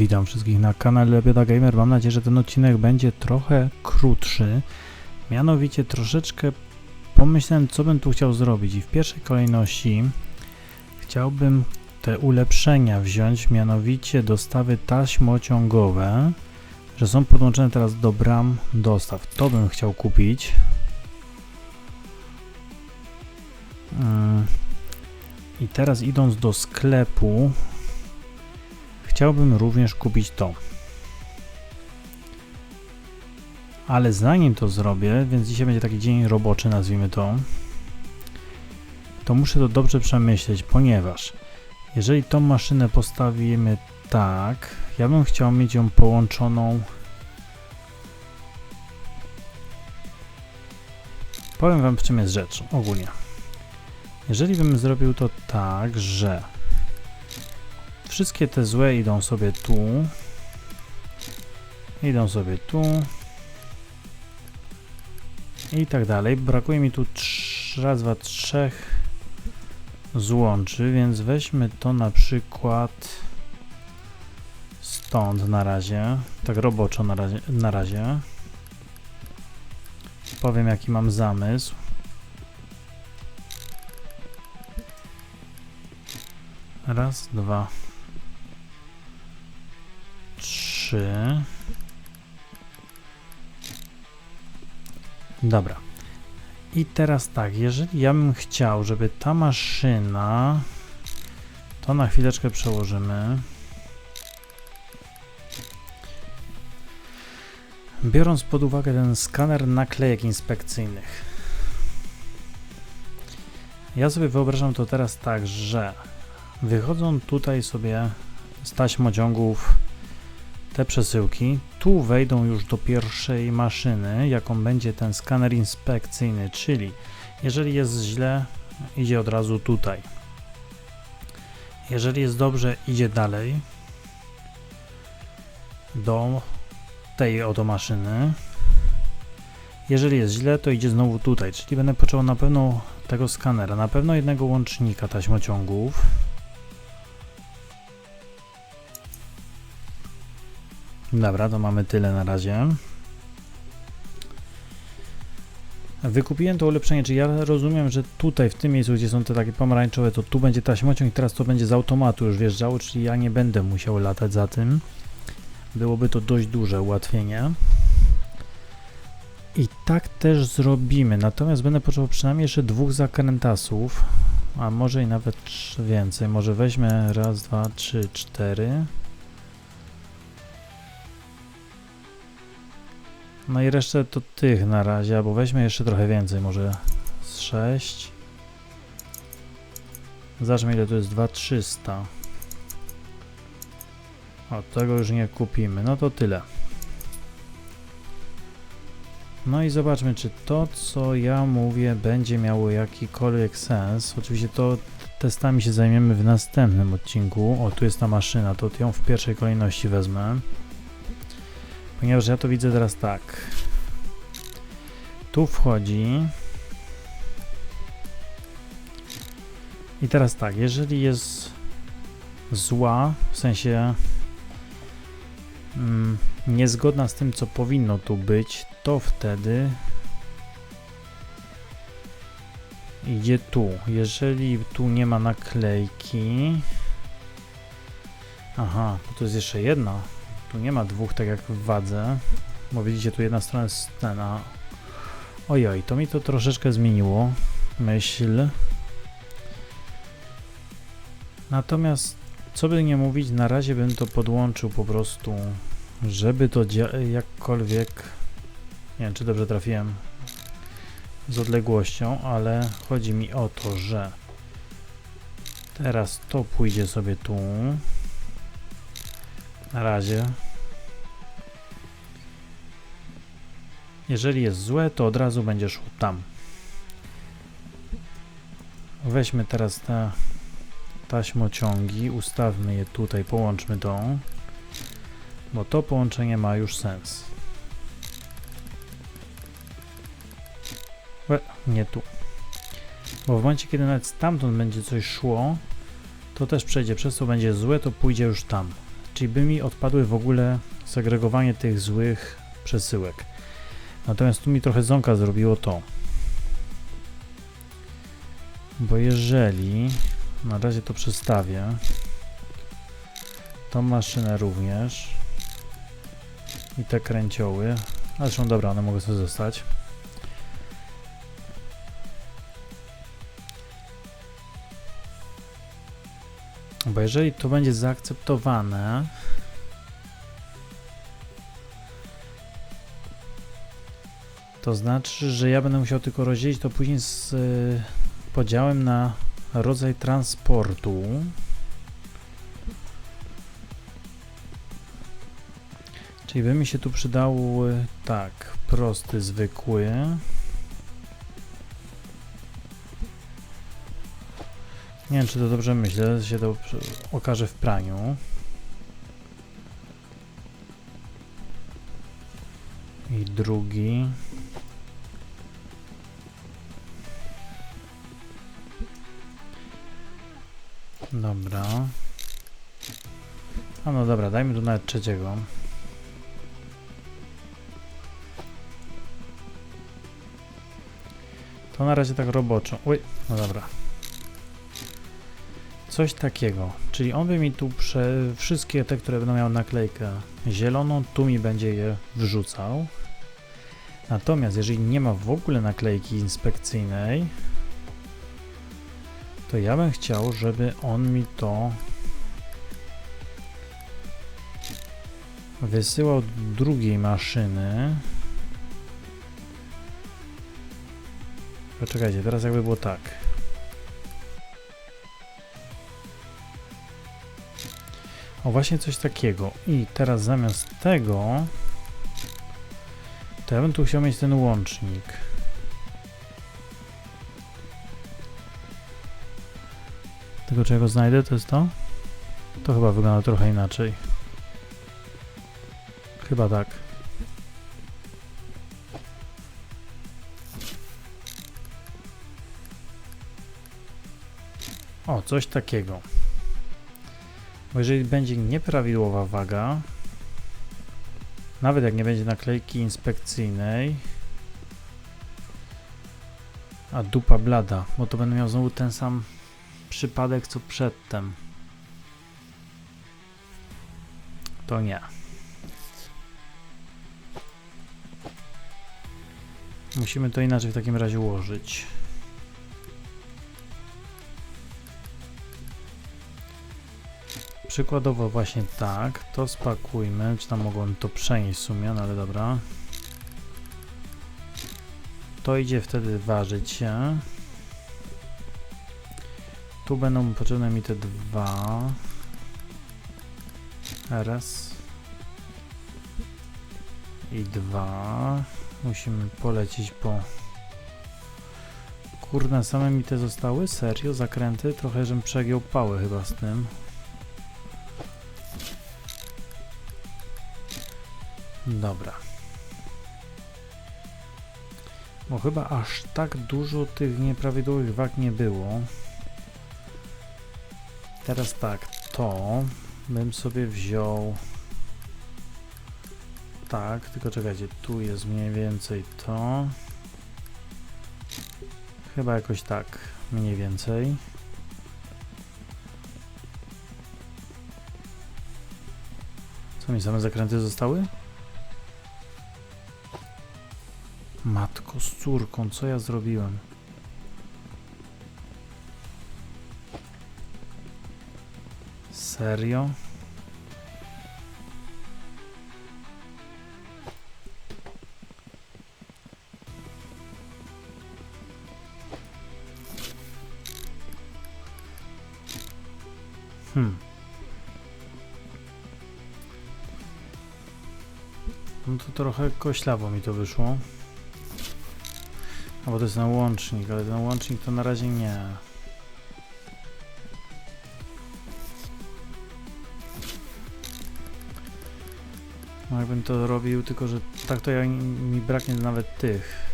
Witam wszystkich na kanale Lebioda Gamer. Mam nadzieję, że ten odcinek będzie trochę krótszy. Mianowicie troszeczkę pomyślałem, co bym tu chciał zrobić. I w pierwszej kolejności chciałbym te ulepszenia wziąć, mianowicie dostawy taśmociągowe, że są podłączone teraz do bram dostaw. To bym chciał kupić. Mm. I teraz idąc do sklepu, chciałbym również kupić to. Ale zanim to zrobię, więc dzisiaj będzie taki dzień roboczy, nazwijmy to, to muszę to dobrze przemyśleć, ponieważ jeżeli tą maszynę postawimy tak, ja bym chciał mieć ją połączoną. Powiem Wam, w czym jest rzecz ogólnie. Jeżeli bym zrobił to tak, że wszystkie te złe idą sobie tu, idą sobie tu i tak dalej. Brakuje mi tu raz, dwa, trzech złączy, więc weźmy to na przykład stąd na razie, tak roboczo na razie. Na razie. Powiem jaki mam zamysł. Raz, dwa, trzy. Dobra. I teraz tak, jeżeli ja bym chciał, żeby ta maszyna, to na chwileczkę przełożymy. Biorąc pod uwagę ten skaner naklejek inspekcyjnych. Ja sobie wyobrażam to teraz tak, że wychodzą tutaj sobie z taśmociągów te przesyłki. Tu wejdą już do pierwszej maszyny, jaką będzie ten skaner inspekcyjny, czyli jeżeli jest źle, idzie od razu tutaj. Jeżeli jest dobrze, idzie dalej do tej oto maszyny. Jeżeli jest źle, to idzie znowu tutaj, czyli będę potrzebował na pewno tego skanera, na pewno jednego łącznika taśmociągów. Dobra, to mamy tyle na razie. Wykupiłem to ulepszenie, czyli ja rozumiem, że tutaj w tym miejscu, gdzie są te takie pomarańczowe, to tu będzie taśmociąg i teraz to będzie z automatu już wjeżdżało, czyli ja nie będę musiał latać za tym. Byłoby to dość duże ułatwienie. I tak też zrobimy, natomiast będę potrzebował przynajmniej jeszcze dwóch zakrętasów, a może i nawet więcej. Może weźmę raz, dwa, trzy, cztery. No i resztę to tych na razie, albo weźmy jeszcze trochę więcej, może z 6. Zobaczmy ile to jest 2300. O, tego już nie kupimy, no to tyle. No i zobaczmy, czy to, co ja mówię, będzie miało jakikolwiek sens. Oczywiście to testami się zajmiemy w następnym odcinku. O, tu jest ta maszyna, to ją w pierwszej kolejności wezmę. Ponieważ ja to widzę teraz tak. Tu wchodzi. I teraz tak, jeżeli jest zła, w sensie mm, niezgodna z tym, co powinno tu być, to wtedy idzie tu. Jeżeli tu nie ma naklejki. Aha, to jest jeszcze jedna. Tu nie ma dwóch, tak jak w wadze. Bo widzicie, tu jedna strona jest scena. Ojoj, to mi to troszeczkę zmieniło. Myśl. Natomiast, co by nie mówić, na razie bym to podłączył po prostu, żeby to jakkolwiek... Nie wiem, czy dobrze trafiłem z odległością, ale chodzi mi o to, że teraz to pójdzie sobie tu. Na razie. Jeżeli jest złe, to od razu będzie szło tam. Weźmy teraz te taśmociągi, ustawmy je tutaj, połączmy to, bo to połączenie ma już sens. E, nie tu. Bo w momencie, kiedy nawet stamtąd będzie coś szło, to też przejdzie. Przez to będzie złe, to pójdzie już tam. Czyli by mi odpadły w ogóle segregowanie tych złych przesyłek. Natomiast tu mi trochę ząka zrobiło to. Bo jeżeli na razie to przestawię, tą maszynę również i te kręcioły, zresztą dobra, one mogą sobie zostać. Bo jeżeli to będzie zaakceptowane, to znaczy, że ja będę musiał tylko rozdzielić to później z y, podziałem na rodzaj transportu. Czyli by mi się tu przydał y, tak, prosty, zwykły. Nie wiem, czy to dobrze myślę, się to okaże w praniu. I drugi. Dobra. A no dobra, dajmy tu nawet trzeciego. To na razie tak roboczo. Oj, no dobra. Coś takiego. Czyli on by mi tu prze... wszystkie te, które będą miały naklejkę zieloną, tu mi będzie je wrzucał. Natomiast jeżeli nie ma w ogóle naklejki inspekcyjnej, to ja bym chciał, żeby on mi to wysyłał drugiej maszyny. Poczekajcie, teraz jakby było tak. O, właśnie coś takiego. I teraz zamiast tego, to ja bym tu chciał mieć ten łącznik. Tylko czego znajdę, to jest to? To chyba wygląda trochę inaczej. Chyba tak. O, coś takiego. Bo jeżeli będzie nieprawidłowa waga, nawet jak nie będzie naklejki inspekcyjnej, a dupa blada, bo to będę miał znowu ten sam przypadek co przedtem. To nie. Musimy to inaczej w takim razie ułożyć. Przykładowo właśnie tak, to spakujmy, czy tam mogłem to przenieść w sumie, no ale dobra. To idzie wtedy ważyć się. Tu będą potrzebne mi te dwa. Raz. I dwa. Musimy polecić po... Kurde, same mi te zostały? Serio? Zakręty? Trochę żem przegiął pałę chyba z tym. Dobra. Bo chyba aż tak dużo tych nieprawidłowych wag nie było. Teraz tak, to bym sobie wziął tak, tylko czekajcie, tu jest mniej więcej to. Chyba jakoś tak, mniej więcej. Co mi same zakręty zostały? Matko z córką, co ja zrobiłem? Serio? Hmm. No to trochę koślawo mi to wyszło. A bo to jest na łącznik, ale ten łącznik to na razie nie. No jakbym to robił, tylko że tak to ja, mi braknie nawet tych.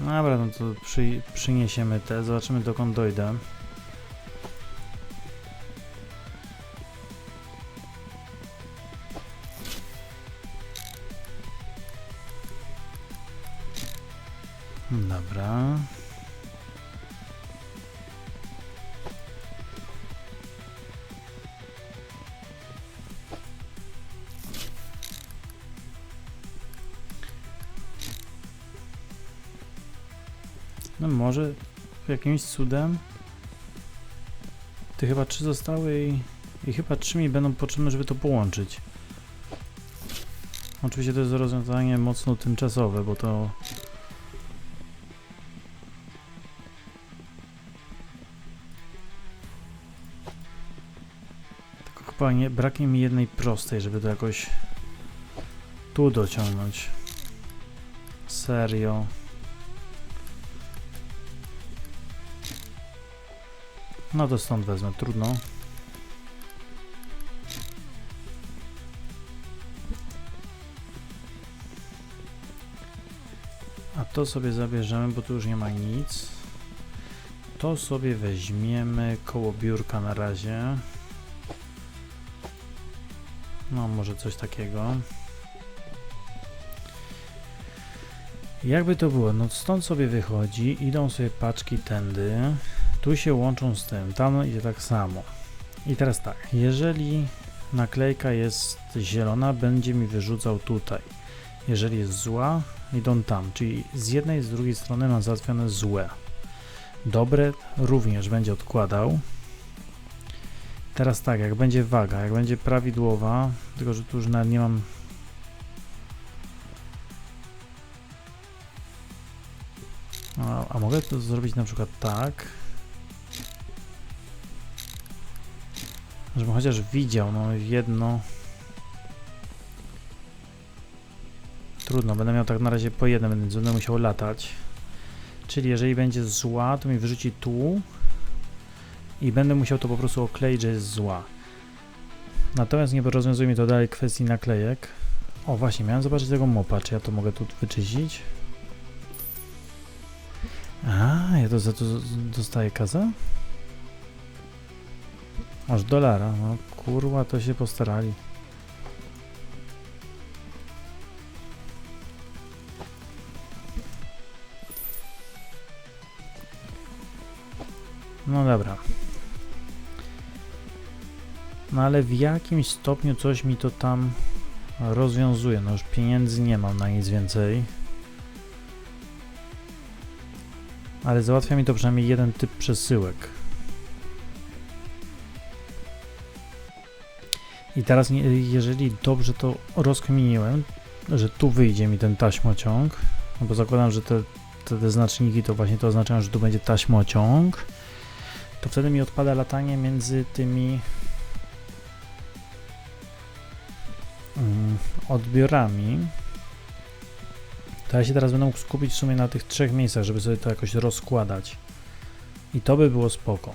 Dobra, no to przy, przyniesiemy te, zobaczymy dokąd dojdę. Dobra. No może jakimś cudem. Ty chyba trzy zostały i, i chyba trzy mi będą potrzebne, żeby to połączyć. Oczywiście to jest rozwiązanie mocno tymczasowe, bo to Tylko chyba nie, braknie mi jednej prostej, żeby to jakoś tu dociągnąć. Serio. No to stąd wezmę, trudno. A to sobie zabierzemy, bo tu już nie ma nic. To sobie weźmiemy koło biurka na razie. No, może coś takiego. Jakby to było, no stąd sobie wychodzi, idą sobie paczki tędy, tu się łączą z tym, tam idzie tak samo. I teraz tak, jeżeli naklejka jest zielona, będzie mi wyrzucał tutaj. Jeżeli jest zła, idą tam, czyli z jednej i z drugiej strony mam załatwione złe. Dobre również będzie odkładał. Teraz tak, jak będzie waga, jak będzie prawidłowa, tylko że tu już nawet nie mam A, a mogę to zrobić na przykład tak, żebym chociaż widział, no jedno. Trudno, będę miał tak na razie po jednym, więc będę musiał latać. Czyli jeżeli będzie zła, to mi wyrzuci tu i będę musiał to po prostu okleić, że jest zła. Natomiast nie rozwiązuje mi to dalej kwestii naklejek. O właśnie, miałem zobaczyć tego mopa, czy ja to mogę tu wyczyścić? A, ja to za to dostaję kasę? Aż dolara, no kurwa, to się postarali. No dobra. No ale w jakimś stopniu coś mi to tam rozwiązuje. No już pieniędzy nie mam na nic więcej. Ale załatwia mi to przynajmniej jeden typ przesyłek. I teraz, jeżeli dobrze to rozkminiłem, że tu wyjdzie mi ten taśmociąg, no bo zakładam, że te, te, te znaczniki to właśnie to oznaczają, że tu będzie taśmociąg, to wtedy mi odpada latanie między tymi odbiorami. To ja się teraz będę mógł skupić w sumie na tych trzech miejscach, żeby sobie to jakoś rozkładać. I to by było spoko.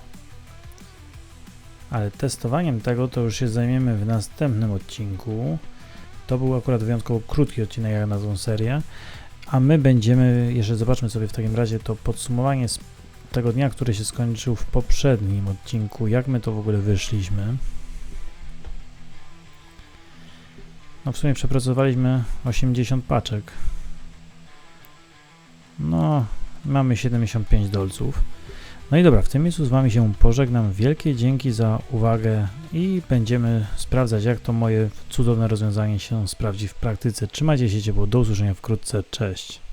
Ale testowaniem tego to już się zajmiemy w następnym odcinku. To był akurat wyjątkowo krótki odcinek jak na tą serię. A my będziemy, jeszcze zobaczmy sobie w takim razie to podsumowanie z tego dnia, który się skończył w poprzednim odcinku, jak my to w ogóle wyszliśmy. No w sumie przepracowaliśmy 80 paczek. No, mamy 75 dolców. No i dobra, w tym miejscu z Wami się pożegnam. Wielkie dzięki za uwagę i będziemy sprawdzać, jak to moje cudowne rozwiązanie się sprawdzi w praktyce. Trzymajcie się ciepło, do usłyszenia wkrótce, cześć.